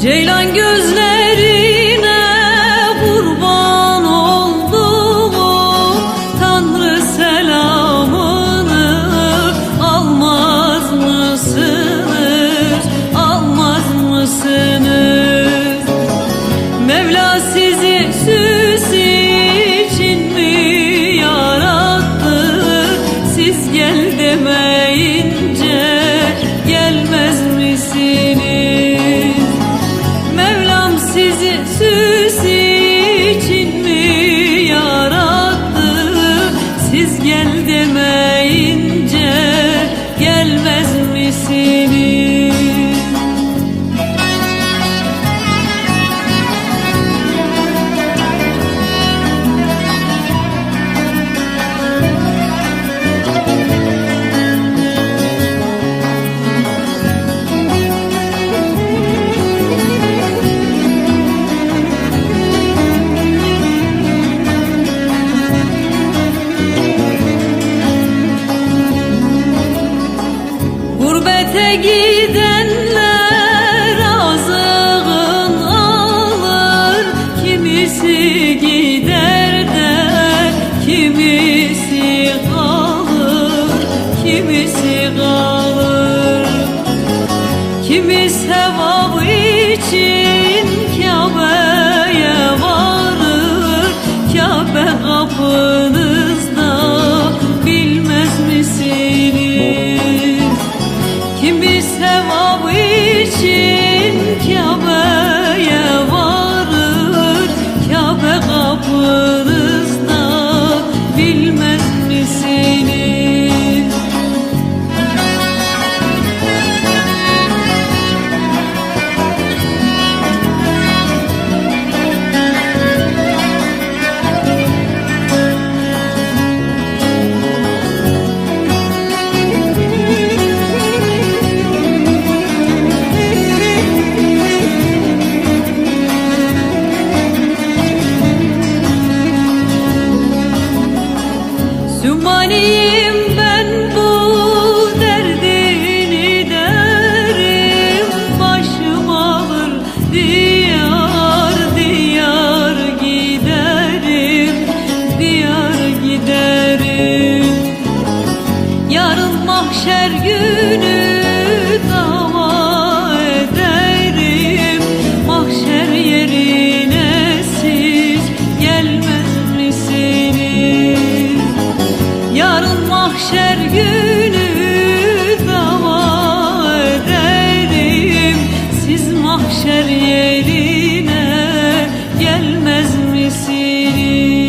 Ceylan gözler y gidenler azığın alır. Kimisi gider der, kimisi kalır. Kimisi kalır. Kimi sevabı için Kabe'ye varır. Kabe kapınızda bilmez misin? sevap için Kabe many mahşer günü dava ederim Siz mahşer yerine gelmez misiniz?